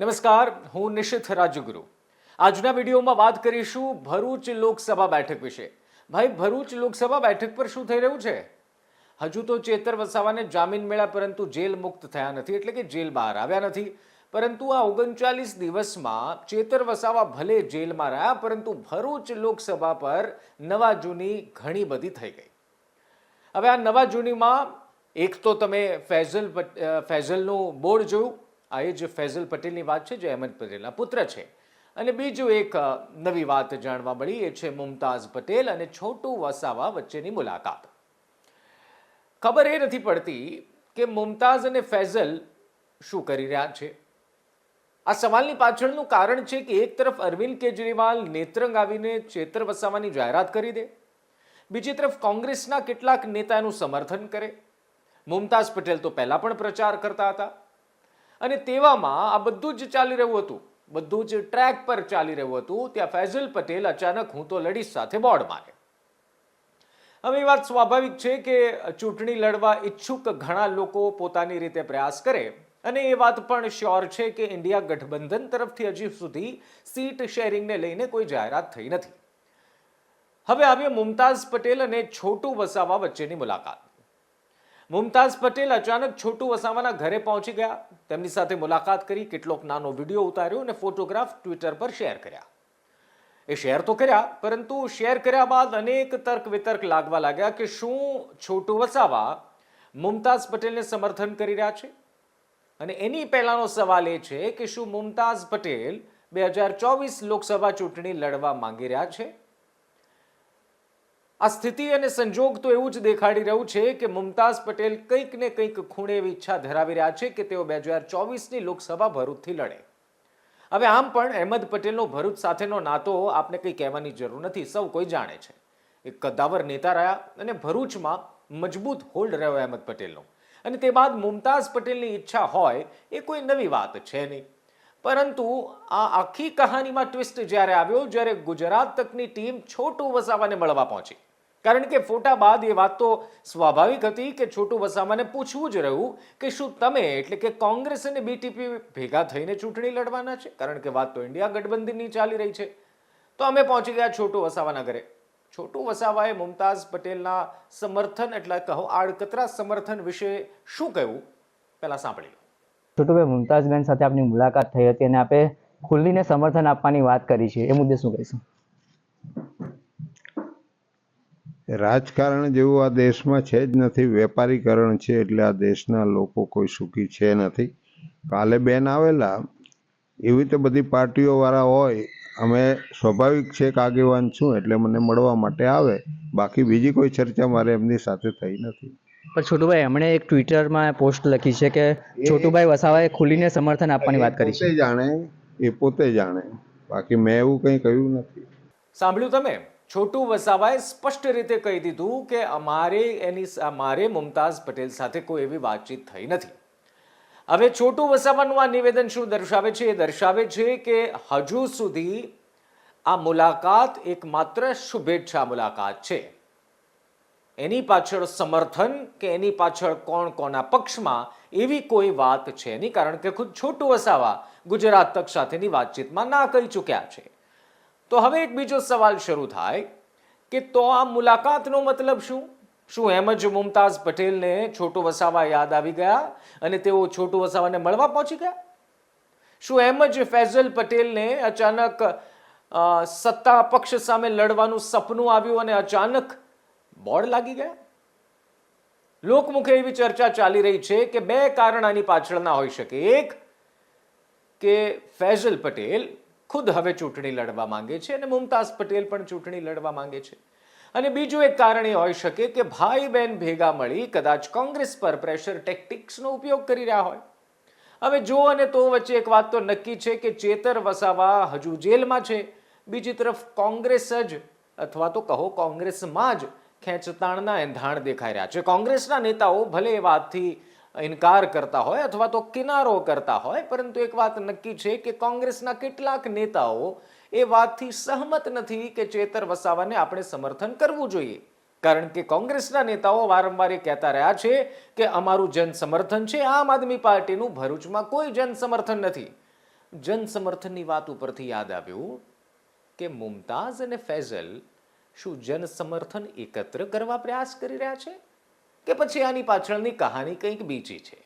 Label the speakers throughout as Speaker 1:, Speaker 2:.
Speaker 1: નમસ્કાર હું નિશિત રાજગુરુ. આજના વિડીયોમાં વાત કરીશું ભરૂચ લોકસભા બેઠક વિશે. ભાઈ ભરૂચ લોકસભા બેઠક પર શું થઈ રહ્યું છે? હજુ તો ચેતર વસાવાને જામીન મળ્યા પરંતુ જેલ મુક્ત થયા નથી એટલે કે જેલ બહાર આવ્યા નથી. પરંતુ આ ઓગણચાલીસ દિવસમાં ચેતર વસાવા ભલે જેલમાં રહ્યા પરંતુ ભરૂચ લોકસભા પર નવા જૂની ઘણી બધી થઈ ગઈ. હવે આ નવા જૂનીમાં એક તો તમે ફેઝલ અ, બોર્ડ જોયું આ એ જ ફૈઝલ પટેલની વાત છે, જે અહેમદ પટેલના પુત્ર છે. અને બીજું એક નવી વાત જાણવા મળી, એ છે મુમતાઝ પટેલ અને છોટુ વસાવા વચ્ચેની મુલાકાત. ખબર એ નથી પડતી કે મુમતાઝ અને ફૈઝલ શું કરી રહ્યા છે. આ સવાલની પાછળનું કારણ છે કે એક તરફ અરવિંદ કેજરીવાલ નેત્રંગ આવીને ચેતર વસાવાની જાહેરાત કરી દે. બીજી તરફ કોંગ્રેસના કેટલાક નેતાનું સમર્થન કરે. મુમતાઝ પટેલ તો પહેલા પણ પ્રચાર કરતા હતા. અને તેવામાં આ બધું જ ચાલી રહ્યું હતું. બધું જ ટ્રેક પર ચાલી રહ્યું હતું. ત્યાં ફૈઝલ પટેલ અચાનક હું તો લડીશ સાથે બોર્ડ મારે. હવે એ વાત સ્વાભાવિક છે કે ચૂંટણી લડવા ઈચ્છુક ઘણા લોકો પોતાની રીતે પ્રયાસ કરે. અને એ વાત પણ શ્યોર છે કે ઇન્ડિયા ગઠબંધન તરફથી હજી સુધી સીટ શેરિંગને લઈને કોઈ જાહેરાત થઈ નથી. હવે આવ્યો મુમતાઝ પટેલ અને છોટુ વસાવા વચ્ચેની મુલાકાત. મુમતાઝ પટેલ અચાનક છોટુ વસાવાના ઘરે પહોંચી ગયા. તેમની સાથે મુલાકાત કરી કેટલોક નાનો વીડિયો ઉતાર્યો અને ફોટોગ્રાફ ટ્વિટર પર શેર કર્યા. એ શેર તો કર્યા, પરંતુ શેર કર્યા બાદ અનેક તર્ક વિતર્ક લાગવા લાગ્યા કે શું છોટુ વસાવા મુમતાઝ પટેલને સમર્થન કરી રહ્યા છે? અને એની પહેલાનો સવાલ એ છે કે શું મુમતાઝ પટેલ બે હજાર ચોવીસ લોકસભા ચૂંટણી લડવા માંગી રહ્યા છે? આ સ્થિતિ અને સંજોગ તો એવું જ દેખાડી રહ્યું છે કે મુમતાઝ પટેલ કંઈક ને કંઈક ખૂણે એવી ઈચ્છા ધરાવી રહ્યા છે કે તેઓ બે હજાર ચોવીસની લોકસભા ભરૂચથી લડે. હવે આમ પણ અહેમદ પટેલનો ભરૂચ સાથેનો નાતો આપને કંઈ કહેવાની જરૂર નથી, સૌ કોઈ જાણે છે. એક કદાવર નેતા રહ્યા અને ભરૂચમાં મજબૂત હોલ્ડ રહ્યો અહેમદ પટેલનો. અને તે બાદ મુમતાઝ પટેલની ઈચ્છા હોય એ કોઈ નવી વાત છે નહીં. પરંતુ આ આખી કહાનીમાં ટ્વિસ્ટ જ્યારે આવ્યો, જ્યારે ગુજરાત તકની ટીમ છોટું વસાવાને મળવા પહોંચી. કારણ કે ફોટા બાદ એ વાત તો સ્વાભાવિક હતી કે છોટુ વસાવાને પૂછવું જ રહ્યું કે શું તમે એટલે કે કોંગ્રેસ અને બીટીપી ભેગા થઈને ચૂંટણી લડવાના છે? કારણ કે વાત તો ઇન્ડિયા ગઠબંધનની ચાલી રહી છે. તો અમે પહોંચી ગયા છોટુ વસાવાના ઘરે. છોટુ વસાવાએ મુમતાઝ પટેલના સમર્થન એટલે કહો આડકતરા સમર્થન વિશે શું કહ્યું? પહેલાં સાંભળી લો.
Speaker 2: છોટુભાઈ મુમતાઝબેન સાથે આપની મુલાકાત થઈ હતી અને આપે ખુલ્લીને સમર્થન આપવાની વાત કરી છે. એ મુદ્દે શું કહીશું?
Speaker 3: રાજકારણ જેવું આ દેશમાં છે જ નથી વેપારીકરણ છે એટલે આ દેશના લોકો કોઈ સુખી છે નથી. કાલે બેન આવેલા એવી તો બધી પાર્ટીઓવાળા હોય અમે સ્વાભાવિક છે કે આગેવાન છું એટલે મને મળવા માટે આવે બાકી બીજી કોઈ ચર્ચા મારે એમની સાથે થઈ નથી.
Speaker 2: પણ છોટુભાઈ એમણે એક ટ્વિટરમાં પોસ્ટ લખી છે કે છોટુભાઈ વસાવાએ ખુલીને સમર્થન આપવાની વાત કરી છે.
Speaker 3: જાણે એ પોતે જાણે બાકી મેં એવું કંઈ કહ્યું નથી.
Speaker 1: સાંભળ્યું તમે? છોટુ વસાવાએ સ્પષ્ટ રીતે કહી દીધું કે અમારે એની અમારે મુમતાઝ પટેલ સાથે કોઈ એવી વાતચીત થઈ નથી. હવે છોટુ વસાવાનું આ નિવેદન શું દર્શાવે છે? એ દર્શાવે છે કે હજુ સુધી આ મુલાકાત એક માત્ર શુભેચ્છા મુલાકાત છે. એની પાછળ સમર્થન કે એની પાછળ કોણ કોના પક્ષમાં એવી કોઈ વાત છે નહીં? કારણ કે ખુદ છોટુ વસાવા ગુજરાત તક સાથેની વાતચીતમાં ના કહી ચૂક્યા છે. તો હવે એક બીજો સવાલ શરૂ થાય કે તો આ મુલાકાતનો મતલબ શું? શું એમ જ મુમતાઝ પટેલને છોટુ વસાવા યાદ આવી ગયા અને તેઓ છોટુ વસાવાને મળવા પહોંચી ગયા? શું એમ જ ફૈઝલ પટેલને અચાનક સત્તા પક્ષ સામે લડવાનું સપનું આવ્યું અને અચાનક બોર્ડ લાગી ગયા? લોકમુખે એવી ચર્ચા ચાલી રહી છે કે બે કારણ આની પાછળના હોઈ શકે. એક, કે ફૈઝલ પટેલ ખુદ હવે ચૂંટણી લડવા માંગે છે અને મુમતાઝ પટેલ પણ ચૂંટણી લડવા માંગે છે. અને બીજું એક કારણ એ હોઈ શકે કે ભાઈ બહેન ભેગા મળી કદાચ કોંગ્રેસ પર પ્રેશર ટેક્ટિક્સનો ઉપયોગ કરી રહ્યા હોય. હવે જો અને તો વચ્ચે એક વાત તો નક્કી છે કે ચેતર વસાવા હજુ જેલમાં છે. બીજી તરફ કોંગ્રેસ જ અથવા તો કહો કોંગ્રેસમાં જ ખેંચતાણના એંધાણ દેખાઈ રહ્યા છે. કોંગ્રેસના નેતાઓ ભલે એ વાતથી ઇનકાર કરતા હોય અથવા તો કિનારો કરતા હોય, પરંતુ એક વાત નક્કી છે કે કોંગ્રેસના કેટલાક નેતાઓ એ વાતથી સહમત નથી કે ચેતર વસાવાને આપણે સમર્થન કરવું જોઈએ. કારણ કે કોંગ્રેસના નેતાઓ વારંવાર કહેતા રહ્યા છે કે અમારું જન સમર્થન છે, આમ આદમી પાર્ટીનું ભરૂચમાં કોઈ જન સમર્થન નથી. જન સમર્થનની વાત ઉપરથી યાદ આવ્યું કે મુમતાઝ અને ફૈઝલ શું જન સમર્થન એકત્ર કરવા પ્રયાસ કરી રહ્યા છે? કે પછી આની પાછળની કહાની કંઈક બીજી છે.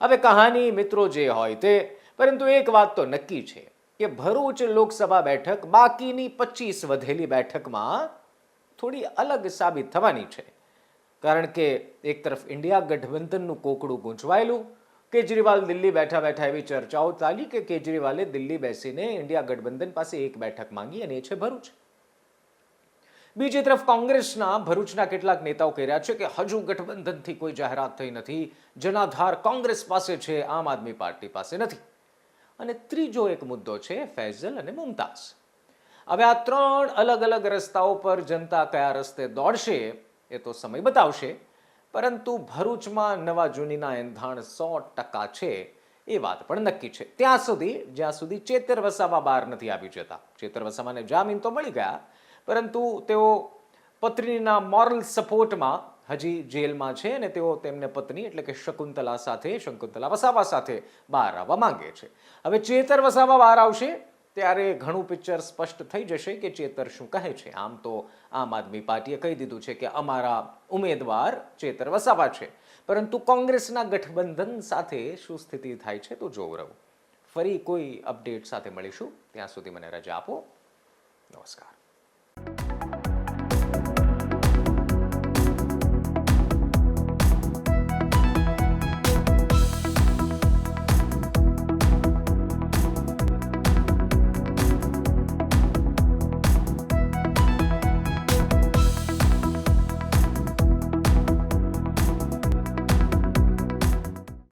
Speaker 1: હવે કહાની મિત્રો જે હોય તે, પરંતુ એક વાત તો નક્કી છે કે ભરૂચ લોકસભા બેઠક બાકીની પચીસ વધેલી બેઠકમાં થોડી અલગ સાબિત થવાની છે. કારણ કે એક તરફ ઇન્ડિયા ગઠબંધનનું કોકડું ગૂંચવાયેલું, કેજરીવાલ દિલ્હી બેઠા બેઠા એવી ચર્ચાઓ ચાલી કે કેજરીવાલે દિલ્હી બેસીને ઇન્ડિયા ગઠબંધન પાસે એક બેઠક માંગી અને એ છે ભરૂચ. બીજી તરફ કોંગ્રેસના ભરૂચના કેટલાક નેતાઓ કહી રહ્યા છે કે હજુ ગઠબંધનથી કોઈ જાહેરાત થઈ નથી. જનાધાર કોંગ્રેસ પાસે છે, આમ આદમી પાર્ટી પાસે નથી. અને ત્રીજો એક મુદ્દો છે ફૈઝલ અને મુમતાઝ. હવે આ ત્રણ અલગ અલગ રસ્તાઓ પર જનતા કયા રસ્તે દોડશે એ તો સમય બતાવશે. પરંતુ ભરૂચમાં નવા જૂનીના એંધાણ સો ટકા છે એ વાત પણ નક્કી છે. ત્યાં સુધી, જ્યાં સુધી ચેતર વસાવા બહાર નથી આવી જતા, ચેતર વસાવાને જામીન તો મળી ગયા પરંતુ તેઓ પત્નીના મોરલ સપોર્ટમાં હજી જેલમાં છે અને તેઓ તેમને પત્ની એટલે કે શકુંતલા સાથે, શકુંતલા વસાવા સાથે બહાર આવવા માંગે છે. હવે ચેતર વસાવા બહાર આવશે ત્યારે ઘણું પિક્ચર સ્પષ્ટ થઈ જશે કે ચેતર શું કહે છે. આમ તો આમ આદમી પાર્ટીએ કહી દીધું છે કે અમારા ઉમેદવાર ચેતર વસાવા છે. પરંતુ કોંગ્રેસના ગઠબંધન સાથે શું સ્થિતિ થાય છે તો જોવું રહું ફરી કોઈ અપડેટ સાથે મળીશું. ત્યાં સુધી મને રજા આપો. નમસ્કાર.